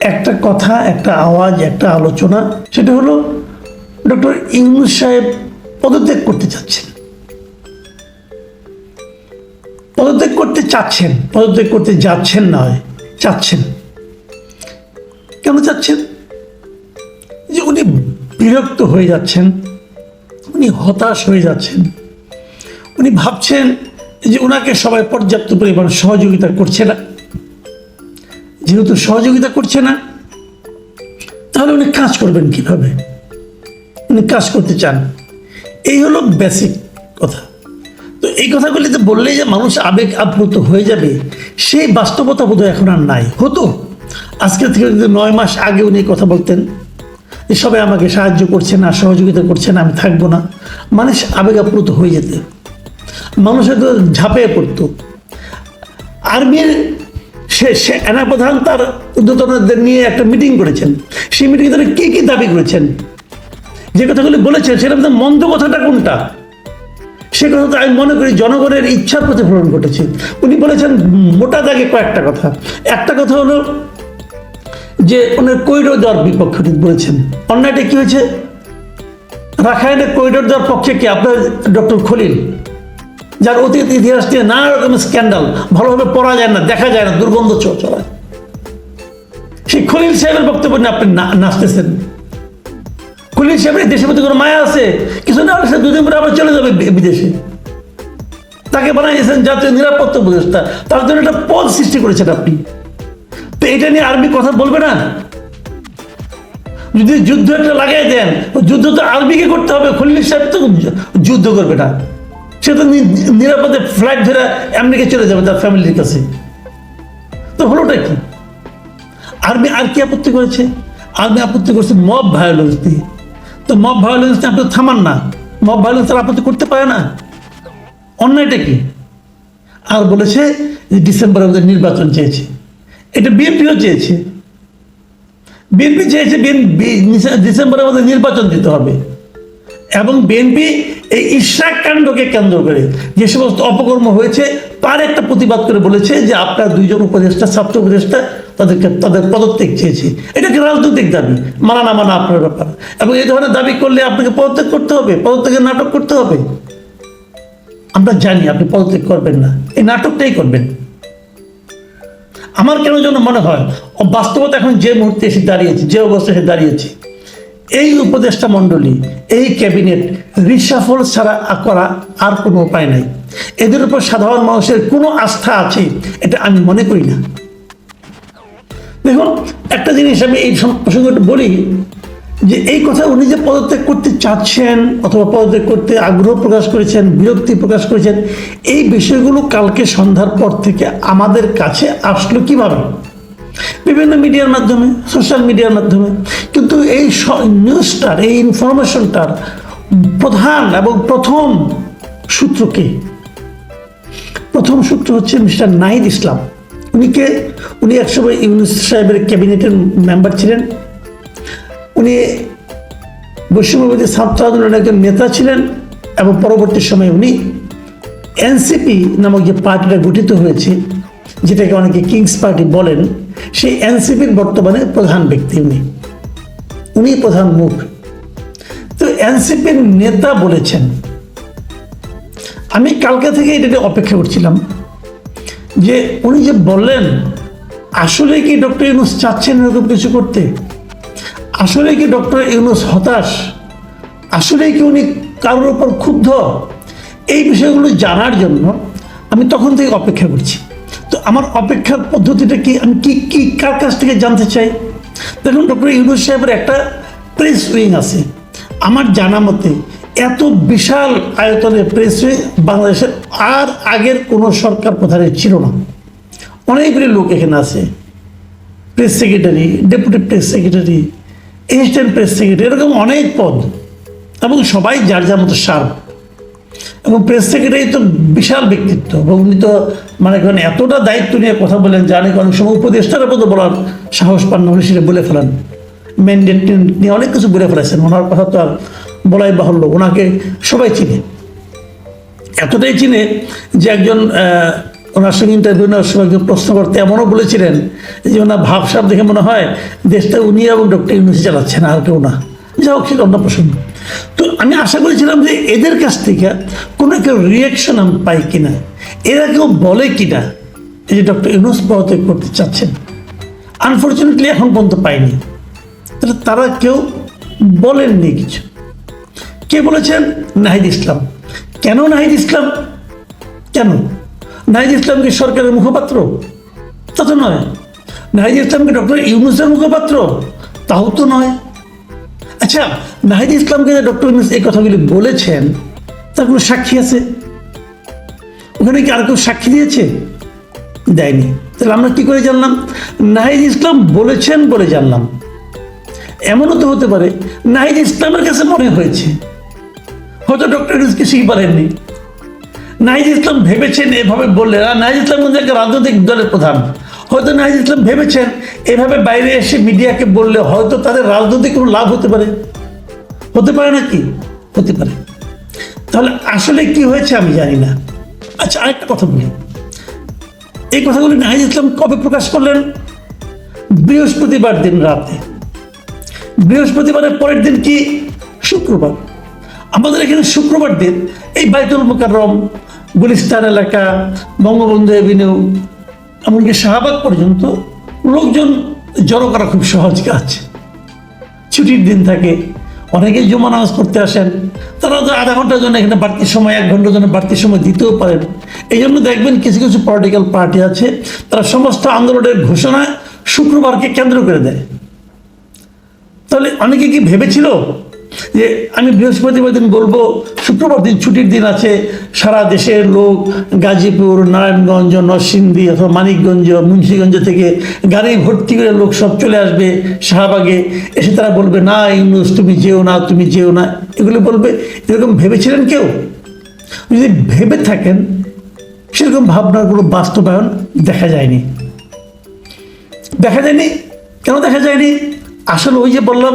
একটা কথা, একটা আওয়াজ, একটা আলোচনা, সেটা হলো ডক্টর ইউনুস সাহেব পদত্যাগ করতে চাচ্ছেন। পদত্যাগ করতে চাচ্ছেন, পদত্যাগ করতে যাচ্ছেন নয় চাচ্ছেন। কেন চাচ্ছেন? যে উনি বিরক্ত হয়ে যাচ্ছেন, উনি হতাশ হয়ে যাচ্ছেন। উনি ভাবছেন যে ওনাকে সবাই পর্যাপ্ত পরিমাণ সহযোগিতা করছে না। যেহেতু সহযোগিতা করছে না। তাহলে উনি কাজ করবেন কীভাবে? উনি কাজ করতে চান। এই হলো বেসিক কথা। তো এই কথাগুলিতে বললেই যে মানুষ আবেগ আপ্লুত হয়ে যাবে, সেই বাস্তবতা বোধহয় এখন আর নাই। হতো। আজকে থেকে যদি নয় মাস আগে উনি কথা বলতেন, যে সবাই আমাকে সাহায্য করছে না, সহযোগিতা করছে না, আমি থাকব না। মানুষ আবেগ আপ্লুত হয়ে যেত। মানুষ হয়তো ঝাঁপিয়ে পড়তো। আর্মির সে সে সেনাপ্রধান তার উদ্যতনদের নিয়ে একটা মিটিং করেছেন। সেই মিটিংয়ে তারা কী কী দাবি করেছেন? যে কথাগুলি বলেছেন সেটা মধ্যে মন্দ কথাটা কোনটা? সে কথা আমি মনে করি জনগণের ইচ্ছার প্রতিফলন ঘটেছে। উনি বলেছেন মোটা দাগে কয়েকটা কথা। একটা কথা হলো যে উনি কৈরো দেওয়ার বিপক্ষে বলেছেন। অন্যটা কি হয়েছে? রাখায়নে করিডোর দেওয়ার পক্ষে কি আপনার ডক্টর খলিল যার অতীত ইতিহাস নিয়ে নানা রকমের স্ক্যান্ডাল ভালোভাবে পড়া যায় না, দেখা যায় না, দুর্গন্ধ চলায় সেই খলিল সাহেবের বক্তব্য নিয়ে আপনি নাচতেছেন। খলিল সাহেবের দেশের প্রতি কোনো মায়া আছে? কিছু না সে দুদিন পরে আবার চলে যাবে বিদেশে। তাকে বানাইছেন জাতীয় নিরাপত্তা উপদেষ্টা। তার জন্য একটা পদ সৃষ্টি করেছেন আপনি। তো এটা নিয়ে আর্মি কথা বলবে না? যদি যুদ্ধ একটা লাগাই দেন যুদ্ধ তো আর্মিকে করতে হবে। খলিল সাহেব তো যুদ্ধ করবে না। সে তো নিরাপদে ফ্লাইট ধরে আমেরিকা চলে যাবে তার ফ্যামিলির কাছে। তো হলোটা কি? আর্মি আর কি আপত্তি করেছে? আর্মি আপত্তি করছে মব ভায়োলেন্স দিয়ে তো মব ভায়োলেন্স নিয়ে আপনি থামান না। মব ভায়োলেন্স তারা আপত্তি করতে পারে না। অন্যায়টা কি? আর বলেছে যে ডিসেম্বরে আমাদের নির্বাচন চেয়েছে। এটা বিএনপিও চেয়েছে। বিএনপি চেয়েছে বিএনপি ডিসেম্বরে আমাদের নির্বাচন দিতে হবে। এবং বিএনপি এই ইশরাক কাণ্ডকে কেন্দ্র করে যে সমস্ত অপকর্ম হয়েছে, তার একটা প্রতিবাদ করে বলেছে যে আপনার দুইজন উপদেষ্টা, ছাত্র উপদেষ্টা, তাদেরকে, তাদের পদত্যাগ চেয়েছে। এটা কি রাজনৈতিক দাবি? মানা না মানা আপনার ব্যাপার। এবং এই ধরনের দাবি করলে আপনাকে পদত্যাগ করতে হবে, পদত্যাগের নাটক করতে হবে। আমরা জানি আপনি পদত্যাগ করবেন না। এই নাটকটাই করবেন। আমার কেন যেন মনে হয় বাস্তবতা এখন যে মুহূর্তে এসে দাঁড়িয়েছে, যে অবস্থায় এসে দাঁড়িয়েছে এই উপদেষ্টা মণ্ডলী, এই ক্যাবিনেট রিসাফল ছাড়া করা আর কোনো উপায় নাই। এদের উপর সাধারণ মানুষের কোনো আস্থা আছে, এটা আমি মনে করি না। দেখুন, একটা জিনিস আমি এই প্রসঙ্গটা বলি, যে এই কথা উনি যে পদত্যাগ করতে চাচ্ছেন অথবা পদত্যাগ করতে আগ্রহ প্রকাশ করেছেন, বিরক্তি প্রকাশ করেছেন, এই বিষয়গুলো কালকে সন্ধ্যার পর থেকে আমাদের কাছে আসলো কীভাবে? বিভিন্ন মিডিয়ার মাধ্যমে, সোশ্যাল মিডিয়ার মাধ্যমে। কিন্তু এই নিউজটার, এই ইনফরমেশনটার প্রধান এবং প্রথম সূত্র সূত্রকে প্রথম সূত্র হচ্ছে মিস্টার নাহিদ ইসলাম। উনিকে উনি একসময় ইউনুস সাহেবের ক্যাবিনেটের মেম্বার ছিলেন। উনি বৈষম্যবাদী ছাত্র আন্দোলনের একজন নেতা ছিলেন এবং পরবর্তী সময়ে উনি এনসিপি নামক যে পার্টিটা গঠিত হয়েছে যেটাকে অনেকে কিংস পার্টি বলেন, সেই এনসিপির বর্তমানে প্রধান ব্যক্তি উনি। উনি প্রধান মুখ। তো এনসিপির নেতা বলেছেন, আমি কালকে থেকে এটা অপেক্ষা করছিলাম, যে উনি যে বললেন, আসলে কি ডক্টর ইউনুস চাচ্ছেন এরকম কিছু করতে? আসলে কি ডক্টর ইউনুস হতাশ? আসলে কি উনি কারোর ওপর ক্ষুব্ধ? এই বিষয়গুলো জানার জন্য আমি তখন থেকে অপেক্ষা করছি। আমার অপেক্ষার পদ্ধতিটা কি? আমি কি কি, কার কাছ থেকে জানতে চাই? দেখুন, ডক্টর ইউনুস সাহেবের একটা প্রেস উইং আছে। আমার জানা মতে, এত বিশাল আয়তনের প্রেস উইং বাংলাদেশের আর আগের কোনো সরকার প্রধানের ছিল না। অনেকগুলি লোক এখানে আছে। Press secretary deputy press secretary assistant press secretary এরকম অনেক পদ। এবং সবাই যার যার মতো সার্ভ এবং প্রেস সেক্রেটারি তো বিশাল ব্যক্তিত্ব। এবং উনি তো মানে এতটা দায়িত্ব নিয়ে কথা বলেন, যে অনেক অনেক সময় উপদেষ্টার মতো বলার সাহস পান না সেটা বলে ফেলেন। ম্যান্ডেট নিয়ে অনেক কিছু বলে ফেলেছেন, ওনার কথা তো আর বলাই বাহুল্য ওনাকে সবাই চিনে। এতটাই চিনে যে একজন ওনার সঙ্গে ইন্টারভিউ নেওয়ার সময় একজন প্রশ্ন করতে এমনও বলেছিলেন যে ওনার ভাবসাব দেখে মনে হয় দেশটা উনি এবং ডক্টর ইউনুসি চালাচ্ছেন, আর কেউ না। যা হোক সেটা অন্য প্রসঙ্গ তো আমি আশা করেছিলাম যে এদের কাছ থেকে কোনো একটা রিয়াকশন আমি পাই কিনা। এরা কেউ বলে কিনা, এই যে ডক্টর ইউনুস পদত্যাগ করতে চাচ্ছেন। আনফর্চুনেটলি এখন পর্যন্ত পাইনি। তাহলে তারা কেউ বলেননি কিছু। কে বলেছেন? নাহিদ ইসলাম। কেন নাহিদ ইসলাম? কেন? নাহিদ ইসলাম কি সরকারের মুখপাত্র? তা তো নয়। নাহিদ ইসলাম কি ডক্টর ইউনুসের মুখপাত্র? তাও তো নয়। আচ্ছা নাহিদ ইসলামকে যে ডক্টর ইউনুস এই কথাগুলি বলেছেন, তার কোনো সাক্ষী আছে? ওখানে কি আর কেউ সাক্ষী দিয়েছে? দেয়নি। তাহলে আমরা কি করে জানলাম? নাহিদ ইসলাম বলেছেন বলে জানলাম। এমনও তো হতে পারে, নাহিদ ইসলামের কাছে মনে হয়েছে। হয়তো ডক্টর ইউনুস কিছুই পারেননি নাহিদ ইসলাম ভেবেছেন এভাবে বললেন আর নাহিদ ইসলাম একটা রাজনৈতিক দলের প্রধান। হয়তো নাহিদ ইসলাম ভেবেছেন, এভাবে বাইরে এসে মিডিয়াকে বললে হয়তো তাদের রাজনৈতিক কোনো লাভ হতে পারে। হতে পারে নাকি? হতে পারে। তাহলে আসলে কি হয়েছে আমি জানি না। আচ্ছা আরেকটা কথা বলি। এই কথাগুলি নাহিদ ইসলাম কবে প্রকাশ করলেন? বৃহস্পতিবার দিন রাতে। বৃহস্পতিবারের পরের দিন কি? শুক্রবার। আমাদের এখানে শুক্রবার দিন এই বাইতুল মুকাররম, গুলিস্তান এলাকা, বঙ্গবন্ধু এভিনিউ এমনকি শাহবাগ পর্যন্ত লোকজন জড়ো করা খুব সহজ কাজ। ছুটির দিন থাকে, অনেকেই জমা নামাজ পড়তে আসেন। তারা তো আধা ঘণ্টার জন্য এখানে বাড়তি সময়, এক ঘণ্টার জন্য বাড়তি সময় দিতেও পারেন। এই জন্য দেখবেন কিছু কিছু পলিটিক্যাল পার্টি আছে, তারা সমস্ত আন্দোলনের ঘোষণা শুক্রবারকে কেন্দ্র করে দেয়। তাহলে অনেকে কি ভেবেছিল যে আমি বৃহস্পতিবার দিন বলব, শুক্রবার দিন ছুটির দিন আছে, সারা দেশের লোক গাজীপুর, নারায়ণগঞ্জ, নরসিংদী অথবা মানিকগঞ্জ, মুন্সীগঞ্জ থেকে গাড়ি ভর্তি করে লোক সব চলে আসবে শাহবাগে। এসে তারা বলবে, না ইউনুস, তুমি যেও না, তুমি যেও না। এগুলো বলবে, এরকম ভেবেছিলেন কেউ? যদি ভেবে থাকেন, সেরকম ভাবনার কোনো বাস্তবায়ন দেখা যায়নি। দেখা যায়নি? কেন দেখা যায়নি? আসলে ওই যে বললাম,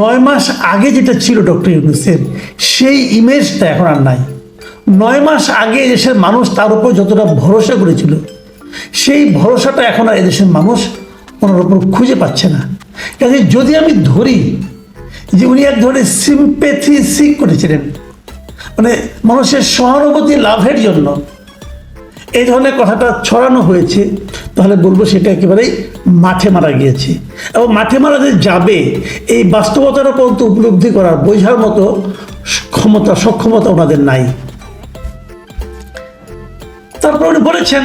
নয় মাস আগে যেটা ছিল ডক্টর ইউনুসের, সেই ইমেজটা এখন আর নাই। নয় মাস আগে দেশের মানুষ তার উপর যতটা ভরসা করেছিল, সেই ভরসাটা এখন আর এদেশের মানুষ ওনার খুঁজে পাচ্ছে না। কাজে যদি আমি ধরি যে উনি এক ধরনের সিম্পেথি সিক করেছিলেন মানে মানুষের সহানুভূতি লাভের জন্য, এই ধরনের কথাটা ছড়ানো হয়েছে তাহলে বলব সেটা একেবারেই মাঠে মারা গিয়েছে। এবং মাঠে মারা যে যাবে, এই বাস্তবতার পর্যন্ত উপলব্ধি করার বোঝার মতো ক্ষমতা, সক্ষমতা ওনাদের নাই। তারপর উনি বলেছেন,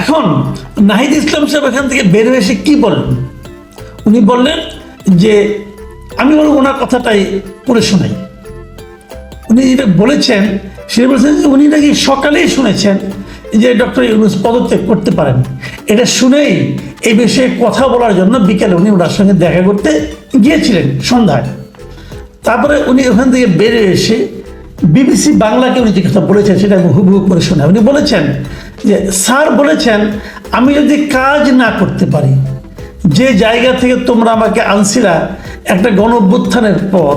এখন নাহিদ ইসলাম সাহেব এখান থেকে বের হয়ে এসে কি বলেন উনি বললেন যে, আমি বলব ওনার কথাটাই পড়ে শোনাই। উনি যেটা বলেছেন, সেটা বলেছেন যে, উনি নাকি সকালেই শুনেছেন যে ডক্টর ইউনুস পদত্যাগ করতে পারেন, এটা শুনেই এই বিষয়ে কথা বলার জন্য বিকেলে উনি ওনার সঙ্গে দেখা করতে গিয়েছিলেন সন্ধ্যায়। তারপরে উনি ওখান থেকে বেরিয়ে এসে বিবিসি বাংলাকে উনি যে কথা বলেছেন সেটা আমি হুবহু করে শোনা উনি বলেছেন যে, স্যার বলেছেন, আমি যদি কাজ না করতে পারি, যে জায়গা থেকে তোমরা আমাকে আনছিলা, একটা গণ পর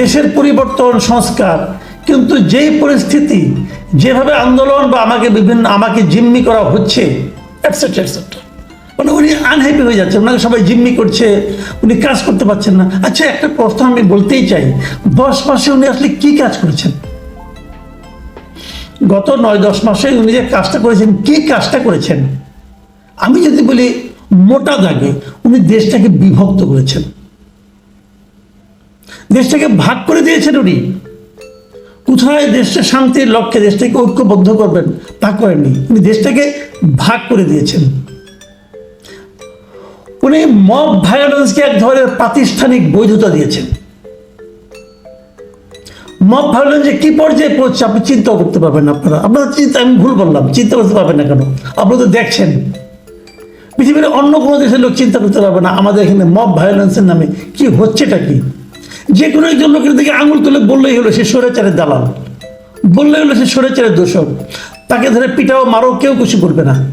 দেশের পরিবর্তন, সংস্কার, কিন্তু যেই পরিস্থিতি যেভাবে আন্দোলন বা আমাকে বিভিন্ন, আমাকে জিম্মি করা হচ্ছে এটসেট্রা এটসেট্রা মানে উনি আনহ্যাপি হয়ে যাচ্ছে, ওনাকে সবাই জিম্মি করছে, উনি কাজ করতে পারছেন না। আচ্ছা একটা প্রশ্ন আমি বলতেই চাই, দশ মাসে উনি আসলে কি কাজ করেছেন? গত নয়, দশ মাসে উনি যে কাজটা করেছেন, কি কাজটা করেছেন? আমি যদি বলি, মোটা দাগে উনি দেশটাকে বিভক্ত করেছেন। দেশটাকে ভাগ করে দিয়েছেন উনি। কোথায় দেশটা শান্তির লক্ষ্যে, দেশটাকে ঐক্যবদ্ধ করবেন তা করেননি। উনি দেশটাকে ভাগ করে দিয়েছেন। উনি মব ভায়োলেন্সকে এক ধরনের প্রাতিষ্ঠানিক বৈধতা দিয়েছেন। মব ভায়োলেন্স কি পর্যায়ে পড়ছে আপনি চিন্তা করতে পারবেন আপনারা। আপনারা চিন্তা, আমি ভুল বললাম, চিন্তা করতে পারবেন না কেন? আপনারা তো দেখছেন। পৃথিবীর অন্য কোনো দেশের লোক চিন্তা করতে পারবে না, আমাদের এখানে মব ভায়োলেন্সের নামে কি হচ্ছেটা কি? যে কোনো একজন লোকের দিকে আঙুল তুলে বললেই হলো সে সরেচারের দালাল। বললেই হলো সে সরেচারের দোষক। তাকে ধরে পিটাও, মারো, কেউ কিছু করবে না।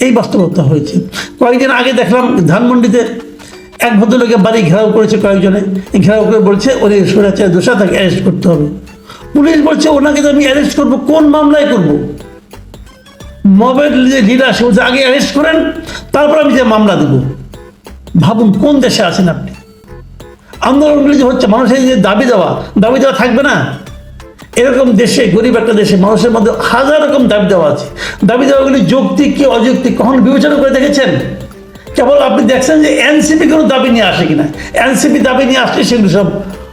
এই বাস্তবতা হয়েছে। কয়েকদিন আগে দেখলাম ধানমন্ডিতে এক ভদ্রলোকের বাড়ি ঘেরাও করেছে কয়েকজনে। ঘেরাও করে বলছে, ওর সরেচারের দোষা, তাকে অ্যারেস্ট করতে হবে। পুলিশ বলছে, ওনাকে তো আমি অ্যারেস্ট করব, কোন মামলায় করব? মবের যে লিডার সে আগে অ্যারেস্ট করেন, তারপর আমি যে মামলা দেব। ভাবুন, কোন দেশে আছেন আপনি? আন্দোলনগুলি যে হচ্ছে, মানুষের যে দাবি দেওয়া দাবি দেওয়া থাকবে না। এরকম দেশে, গরিব একটা দেশে মানুষের মধ্যে হাজার রকম দাবি দেওয়া আছে। দাবি দেওয়াগুলি যৌক্তিক কি অযৌক্তিক, কখন বিবেচনা করে দেখেছেন? কেবল আপনি দেখছেন যে এনসিপি কোনো দাবি নিয়ে আসে কিনা? এনসিপি দাবি নিয়ে আসলে সেগুলো সব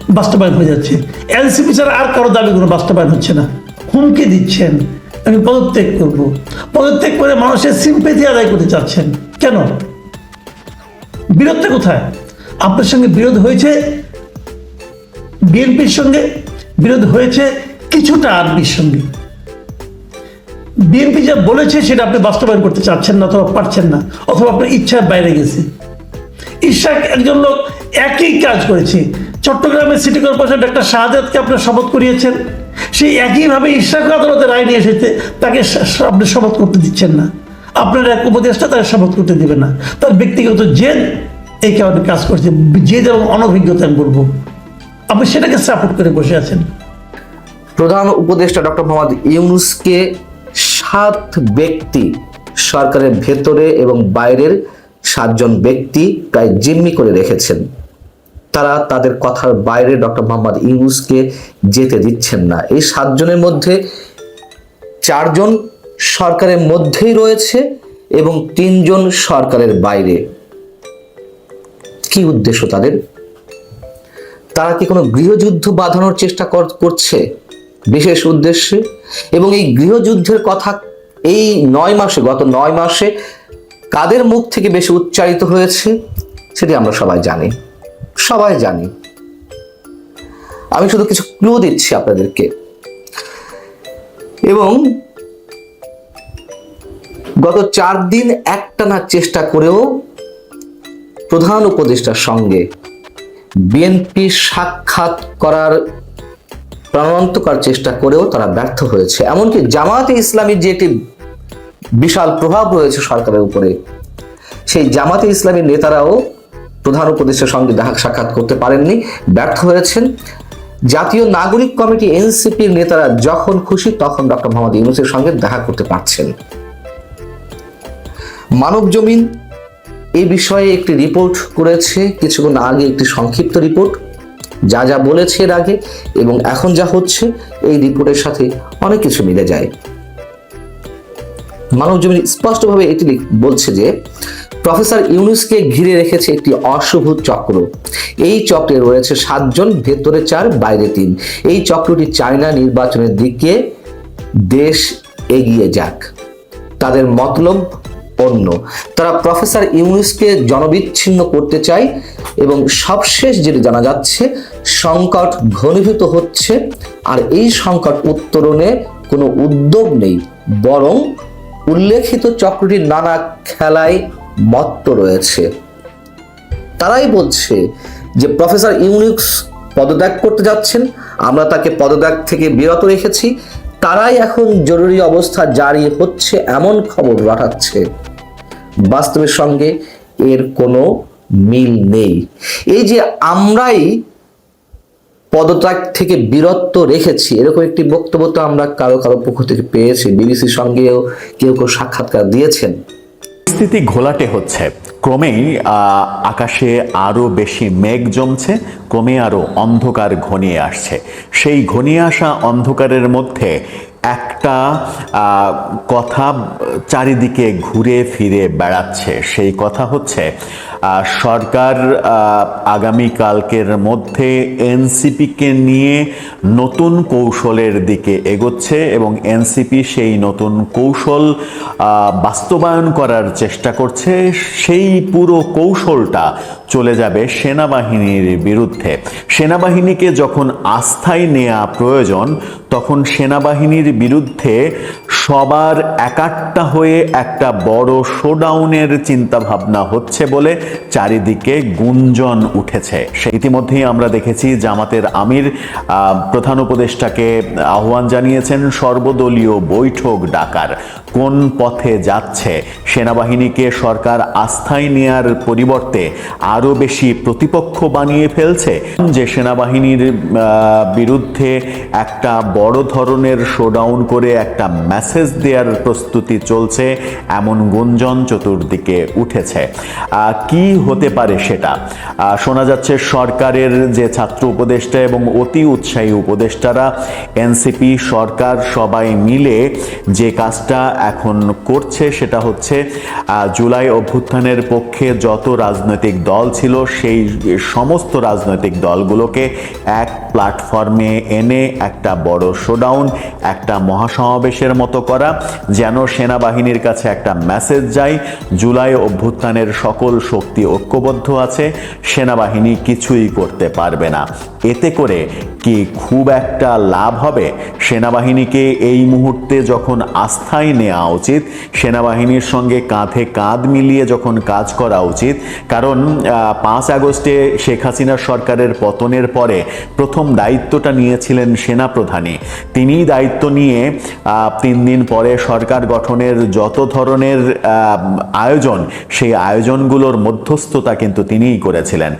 বাস্তবায়ন হয়ে যাচ্ছে। এনসিপি ছাড়া আর কারও দাবি কোনো বাস্তবায়ন হচ্ছে না। হুমকি দিচ্ছেন। আমি পদত্যাগ করব। পদত্যাগ করে মানুষের সিম্পেথি আদায় করতে চাচ্ছেন। কেন? বিরোধটা কোথায়? আপনার সঙ্গে বিরোধ হয়েছে, বিএনপির সঙ্গে বিরোধ হয়েছে কিছুটা আর্মির সঙ্গে। বিএনপি যা বলেছে সেটা আপনি বাস্তবায়ন করতে চাচ্ছেন না অথবা পারছেন না, অথবা আপনার ইচ্ছার বাইরে গেছে। ইশাক একজন লোক একই কাজ করেছে। চট্টগ্রামের সিটি কর্পোরেশন ডাক্তার শাহাদাতকে আপনার শপথ করিয়েছেন। সেই একইভাবে ইশাক আদালতে রায় নিয়ে এসেছে, তাকে আপনি শপথ করতে দিচ্ছেন না। আপনার এক উপদেশটা তাকে শপথ করতে দিবে না। তার ব্যক্তিগত জেদ এই কারণে কাজ করছে। জেদ এবং অনভিজ্ঞতা আমি বলব, আপনি সেটাকে সাপোর্ট করে বসে আছেন। প্রধান উপদেষ্টা ডক্টর মোহাম্মদ ইউনুসকে সাত ব্যক্তি সরকারের ভেতরে এবং বাইরের সাতজন ব্যক্তি প্রায় জিম্মি করে রেখেছেন। তারা তাদের কথার বাইরে ডক্টর মোহাম্মদ ইউনুসকে যেতে দিচ্ছেন না। এই সাতজনের মধ্যে চারজন সরকারের মধ্যেই রয়েছে এবং তিনজন সরকারের বাইরে। কি উদ্দেশ্য তাদের? তারা কি কোনো গৃহযুদ্ধ বাঁধানোর চেষ্টা কর- করছে? বিশেষ উদ্দেশ্যে? এবং এই গৃহযুদ্ধের কথা এই নয় মাসে, গত নয় মাসে কাদের মুখ থেকে বেশি উচ্চারিত হয়েছে? সেটি আমরা সবাই জানি। সবাই জানি। আমি শুধু কিছু ক্লু দিচ্ছি আপনাদেরকে। এবং গত চার দিন একটানা চেষ্টা করেও প্রধান উপদেষ্টার সঙ্গে বিএনপি সাক্ষাৎ করার প্রাণান্তকার চেষ্টা করেও তারা ব্যর্থ হয়েছে। এমনকি জামাতে ইসলামীর যে একটি বিশাল প্রভাব রয়েছে সরকারের উপরে, সেই জামাতে ইসলামীর নেতারাও প্রধান উপদেষ্টার সঙ্গে দেখা সাক্ষাৎ করতে পারেননি, ব্যর্থ হয়েছেন। জাতীয় নাগরিক কমিটি এনসিপির নেতারা যখন খুশি তখন ডক্টর মোহাম্মদ ইউনুসের সঙ্গে দেখা করতে পারছেন। মানব জমিন এই বিষয়ে একটি রিপোর্ট করেছে। কিছুক্ষণ আগে একটি সংক্ষিপ্ত রিপোর্ট। যা যা বলেছে এর আগে এবং এখন যা হচ্ছে, এই রিপোর্টের সাথে অনেক কিছু মিলে যায়। মানব জমিন স্পষ্টভাবে এটি বলছে যে, প্রফেসর ইউনুসকে ঘিরে রেখেছে একটি অশুভ চক্র। এই চক্রে রয়েছে সাতজন, ভেতরে চার, বাইরে তিন। এই চক্রটি চায়না নির্বাচনের দিকে দেশ এগিয়ে যাক। তাদের মতলব অন্য তারা প্রফেসর ইউনুসকে জনবিচ্ছিন্ন করতে চায় এবং সবশেষ যেটি জানা যাচ্ছে, সংকট ঘনীভূত হচ্ছে আর এই সংকট উত্তরণে কোনো উদ্যোগ নেই, বরং উল্লেখিত চক্রটির নানা খেলায় মত্ত রয়েছে। তারাই বলছে যে প্রফেসর ইউনিক্স পদত্যাগ করতে যাচ্ছেন, আমরা তাকে পদত্যাগ থেকে বিরত রেখেছি তারাই এখন জরুরি অবস্থা জারি হচ্ছে, এমন খবর পাঠাচ্ছে। বাস্তবের সঙ্গে এর কোনো মিল নেই। এই যে আমরাই পদত্যাগ থেকে বিরত রেখেছি, এরকম একটি বক্তব্য তো আমরা কারও কারও পক্ষ থেকে পেয়েছি। বিবিসির সঙ্গেও কেউ কেউ সাক্ষাৎকার দিয়েছেন। পরিস্থিতি ঘোলাটে হচ্ছে। ক্রমেই আকাশে আরও বেশি মেঘ জমছে, ক্রমে আরও অন্ধকার ঘনিয়ে আসছে। সেই ঘনিয়ে আসা অন্ধকারের মধ্যে একটা কথা চারিদিকে ঘুরে ফিরে বেড়াচ্ছে। সেই কথা হচ্ছে সরকার আগামীকালকের মধ্যে এনসিপিকে নিয়ে নতুন কৌশলের দিকে এগোচ্ছে এবং এনসিপি সেই নতুন কৌশল বাস্তবায়ন করার চেষ্টা করছে। সেই পুরো কৌশলটা চলে যাবে সেনাবাহিনীর বিরুদ্ধে। সেনাবাহিনীকে যখন আস্থায় নেওয়া প্রয়োজন, তখন সেনাবাহিনীর বিরুদ্ধে সবার একাট্টা হয়ে একটা বড় শোডাউনের চিন্তা ভাবনা হচ্ছে বলে চারিদিকে গুঞ্জন উঠেছে। ইতিমধ্যেই আমরা দেখেছি জামাতের আমির প্রধান উপদেষ্টাকে আহ্বান জানিয়েছেন সর্বদলীয় বৈঠক ডাকার। কোন পথে যাচ্ছে? সেনাবাহিনীকে সরকার আস্থায় নেয়ার পরিবর্তে আরও বেশি প্রতিপক্ষ বানিয়ে ফেলছে? যে সেনাবাহিনীর বিরুদ্ধে একটা বড় ধরনের শোডাউন করে একটা মেসেজ দেওয়ার প্রস্তুতি চলছে, এমন গুঞ্জন চতুর্দিকে উঠেছে। কি হতে পারে সেটা? শোনা যাচ্ছে সরকারের যে ছাত্র উপদেষ্টা এবং অতি উৎসাহী উপদেষ্টারা, এনসিপি, সরকার সবাই মিলে যে কাজটা এখন করছে সেটা হচ্ছে জুলাই অভ্যুত্থানের পক্ষে যত রাজনৈতিক দল ছিল সেই সমস্ত রাজনৈতিক দলগুলোকে এক প্ল্যাটফর্মে এনে একটা বড় শোডাউন একটা মহাসমাবেশের মতো করা, যেন সেনাবাহিনীর কাছে একটা মেসেজ যায়, জুলাই অভ্যুত্থানের সকল শক্তি ঐক্যবদ্ধ আছে, সেনাবাহিনী কিছুই করতে পারবে না। এতে করে কি খুব একটা লাভ হবে? সেনাবাহিনীকে এই মুহূর্তে যখন আস্থায় নেওয়া উচিত। সেনাবাহিনীর সঙ্গে কাঁধে কাঁধ মিলিয়ে যখন কাজ করা উচিত, কারণ পাঁচ আগস্টে শেখ হাসিনা সরকারের পতনের পরে প্রথম দায়িত্বটা নিয়েছিলেন সেনাপ্রধানই। তিনিই দায়িত্ব নিয়ে তিন দিন পরে সরকার গঠনের যত ধরনের আয়োজন, সেই আয়োজনগুলোর মধ্যস্থতা কিন্তু তিনিই করেছিলেন।